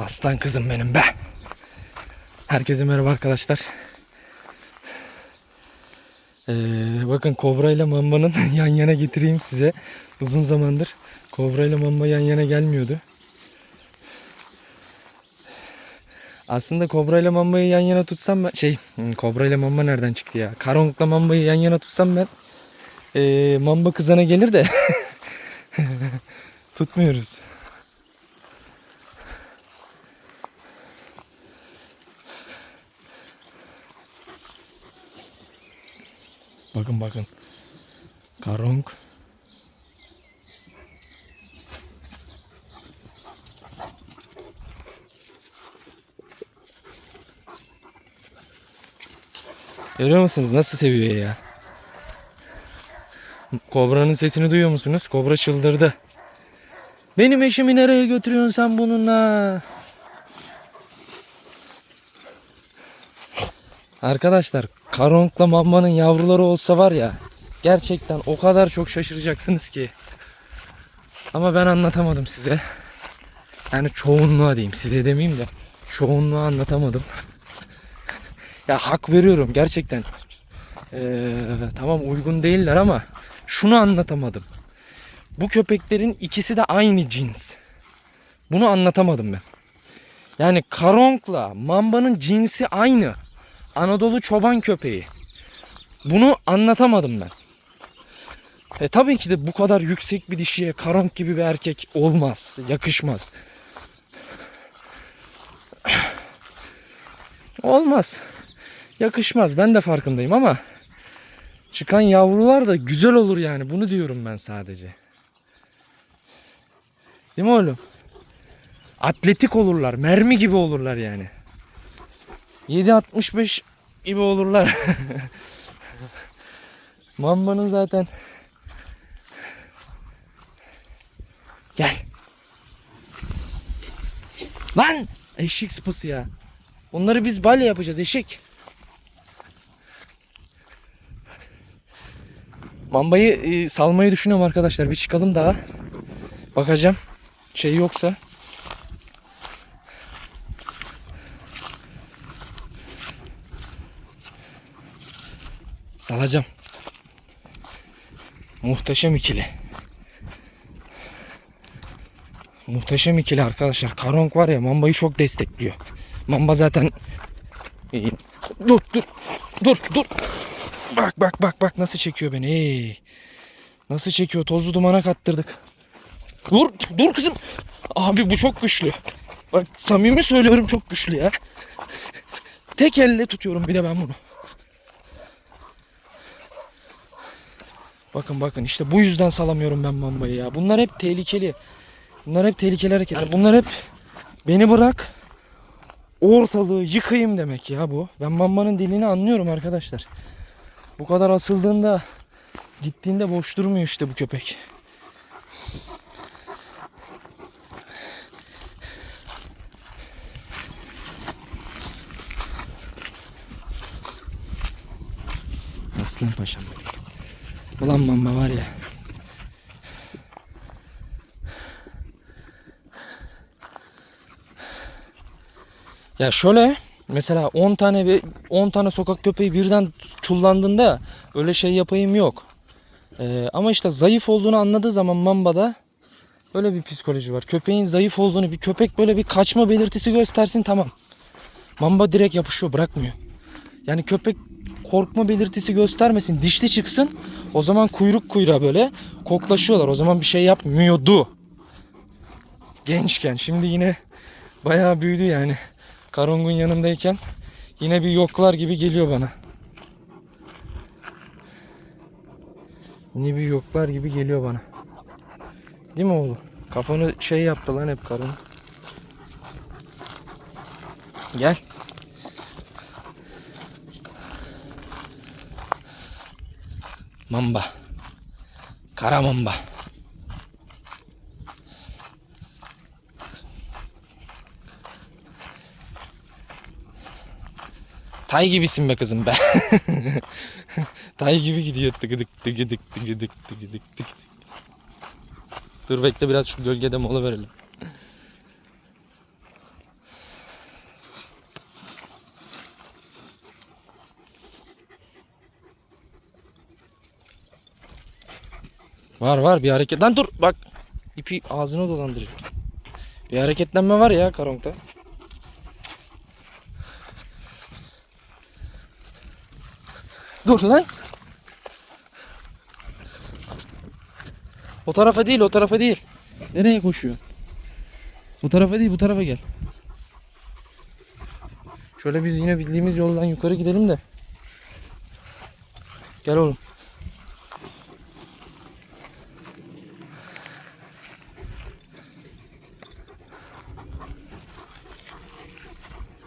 Aslan kızım benim be. Herkese merhaba arkadaşlar. Ee, bakın Kobra ile Mamba'nın yan yana getireyim size. Uzun zamandır Kobra ile Mamba yan yana gelmiyordu. Aslında Kobra ile Mamba'yı yan yana tutsam ben şey hmm, Kobra ile Mamba nereden çıktı ya? Karong'la Mamba'yı yan yana tutsam ben ee, Mamba kızana gelir de tutmuyoruz. Bakın bakın. Karong. Görüyor musunuz nasıl seviyor ya? Kobra'nın sesini duyuyor musunuz? Kobra çıldırdı. Benim eşimi nereye götürüyorsun sen bununla? Arkadaşlar Karong'la Mamba'nın yavruları olsa var ya gerçekten o kadar çok şaşıracaksınız ki. Ama ben anlatamadım size. Yani çoğunluğa diyeyim size demeyeyim de çoğunluğa anlatamadım. Ya hak veriyorum gerçekten. Ee, tamam uygun değiller ama şunu anlatamadım. Bu köpeklerin ikisi de aynı cins. Bunu anlatamadım ben. Yani Karong'la Mamba'nın cinsi aynı. Anadolu çoban köpeği. Bunu anlatamadım ben. E tabii ki de bu kadar yüksek bir dişiye Karong gibi bir erkek olmaz, yakışmaz. Olmaz. Yakışmaz. Ben de farkındayım ama çıkan yavrular da güzel olur yani. Bunu diyorum ben sadece. Değil mi oğlum? Atletik olurlar. Mermi gibi olurlar yani. 7.65 gibi olurlar. Mamba'nın zaten Gel. Lan eşek sıpası ya. Onları biz balya yapacağız eşek. Mamba'yı e, salmayı düşünüyorum arkadaşlar. Bir çıkalım daha. Bakacağım. Şey yoksa. Salacağım. Muhteşem ikili. Muhteşem ikili arkadaşlar. Karong var ya Mamba'yı çok destekliyor. Mamba zaten. Dur dur. Dur dur. Bak bak bak bak nasıl çekiyor beni. Hey. Nasıl çekiyor? Tozlu dumana kattırdık. Dur dur kızım. Abi bu çok güçlü. Bak samimi söylüyorum çok güçlü ya. Tek elle tutuyorum bir de ben bunu. Bakın bakın işte bu yüzden salamıyorum ben mambayı ya. Bunlar hep tehlikeli. Bunlar hep tehlikeli hareket. Yani bunlar hep beni bırak ortalığı yıkayım demek ya bu. Ben mambanın dilini anlıyorum arkadaşlar. Bu kadar asıldığında gittiğinde boş durmuyor işte bu köpek. Aslan paşam benim. Ulan mamba var ya. Ya şöyle mesela 10 tane ve 10 tane sokak köpeği birden çullandığında öyle şey yapayım yok. Ee, ama işte zayıf olduğunu anladığı zaman Mamba'da öyle bir psikoloji var. Köpeğin zayıf olduğunu bir köpek böyle bir kaçma belirtisi göstersin tamam. Mamba direkt yapışıyor bırakmıyor. Yani köpek korkma belirtisi göstermesin dişli çıksın o zaman kuyruk kuyruğa böyle koklaşıyorlar. O zaman bir şey yapmıyordu. Gençken şimdi yine bayağı büyüdü yani. Karong'un yanındayken yine bir yoklar gibi geliyor bana. Yine bir yoklar gibi geliyor bana. Değil mi oğlum? Kafanı şey yaptı lan hep karın. Gel. Mamba. Kara mamba. Tay gibisin be kızım be. Tay gibi gidiyor tıgıdık tıgıdık tıgıdık tıgıdık tıgıdık. Dur bekle biraz şu gölgede mola verelim. Var var bir hareket. Lan dur bak. İpi ağzına dolandırıyor. Bir hareketlenme var ya karonkta. Dur lan. O tarafa değil, o tarafa değil. Nereye koşuyor? Bu tarafa değil, bu tarafa gel. Şöyle biz yine bildiğimiz yoldan yukarı gidelim de. Gel oğlum.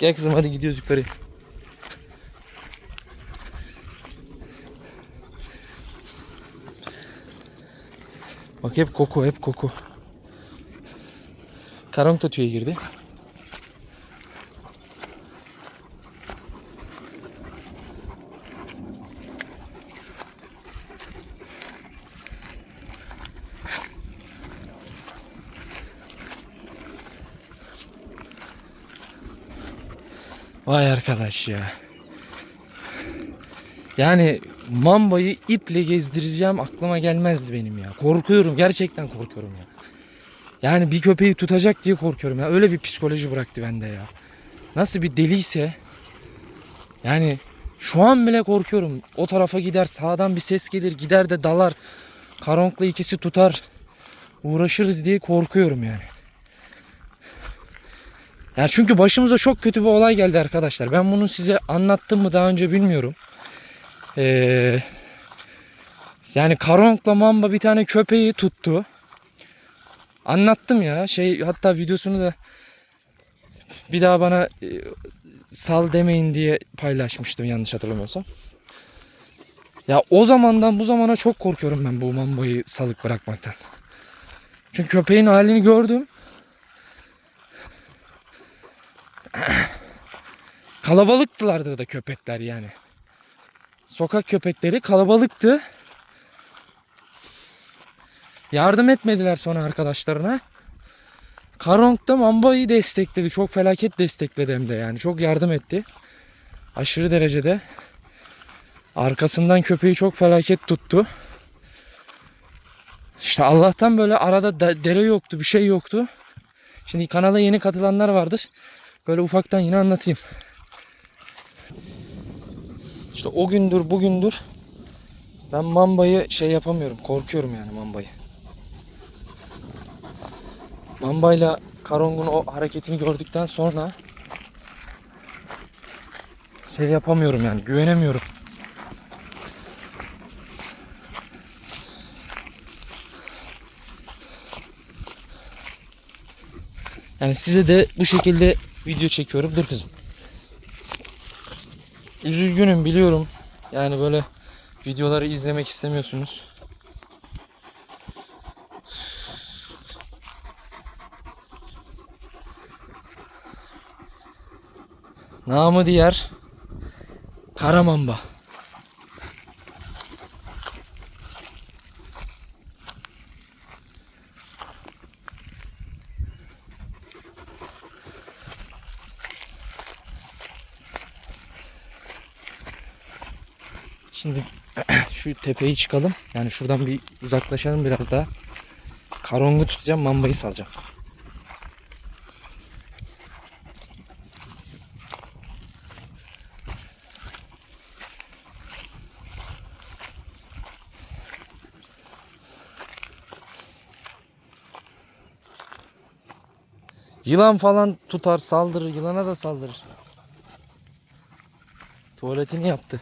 Gel kızım hadi gidiyoruz yukarı. Bak hep koku hep koku. Karanlık tüye girdi. Vay arkadaş ya. Yani mambayı iple gezdireceğim aklıma gelmezdi benim ya. Korkuyorum gerçekten korkuyorum ya. Yani bir köpeği tutacak diye korkuyorum ya. Öyle bir psikoloji bıraktı bende ya. Nasıl bir deliyse yani şu an bile korkuyorum. O tarafa gider sağdan bir ses gelir gider de dalar. Karonkla ikisi tutar. Uğraşırız diye korkuyorum yani. Ya çünkü başımıza çok kötü bir olay geldi arkadaşlar. Ben bunu size anlattım mı daha önce bilmiyorum. Ee, yani Karonk'la Mamba bir tane köpeği tuttu. Anlattım ya. Şey hatta videosunu da bir daha bana e, sal demeyin diye paylaşmıştım yanlış hatırlamıyorsam. Ya o zamandan bu zamana çok korkuyorum ben bu Mamba'yı salık bırakmaktan. Çünkü köpeğin halini gördüm. Kalabalıktılardı da köpekler yani. Sokak köpekleri kalabalıktı. Yardım etmediler sonra arkadaşlarına. Karong da Mamba'yı destekledi. Çok felaket destekledi hem de yani. Çok yardım etti. Aşırı derecede. Arkasından köpeği çok felaket tuttu. İşte Allah'tan böyle arada da- dere yoktu, bir şey yoktu. Şimdi kanala yeni katılanlar vardır. Böyle ufaktan yine anlatayım. İşte o gündür bugündür ben Mamba'yı şey yapamıyorum. Korkuyorum yani Mamba'yı. Mamba'yla Karong'un o hareketini gördükten sonra şey yapamıyorum yani güvenemiyorum. Yani size de bu şekilde video çekiyorum. Dur kızım. Üzülgünüm biliyorum. Yani böyle videoları izlemek istemiyorsunuz. Namı diğer Karamamba. Şimdi şu tepeyi çıkalım. Yani şuradan bir uzaklaşalım biraz daha. Karongu tutacağım, mambayı salacağım. Yılan falan tutar, saldırır. Yılana da saldırır. Tuvaletini yaptı.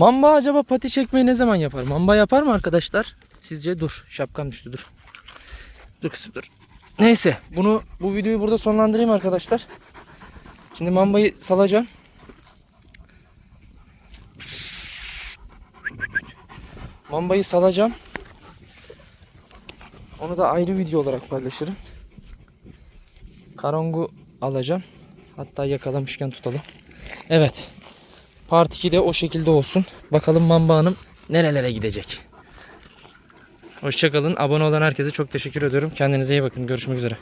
Mamba acaba pati çekmeyi ne zaman yapar? Mamba yapar mı arkadaşlar? Sizce dur. Şapkam düştü dur. Dur kızım dur. Neyse bunu bu videoyu burada sonlandırayım arkadaşlar. Şimdi mambayı salacağım. Mambayı salacağım. Onu da ayrı video olarak paylaşırım. Karongu alacağım. Hatta yakalamışken tutalım. Evet. Part 2 de o şekilde olsun. Bakalım Mamba Hanım nerelere gidecek. Hoşçakalın. Abone olan herkese çok teşekkür ediyorum. Kendinize iyi bakın. Görüşmek üzere.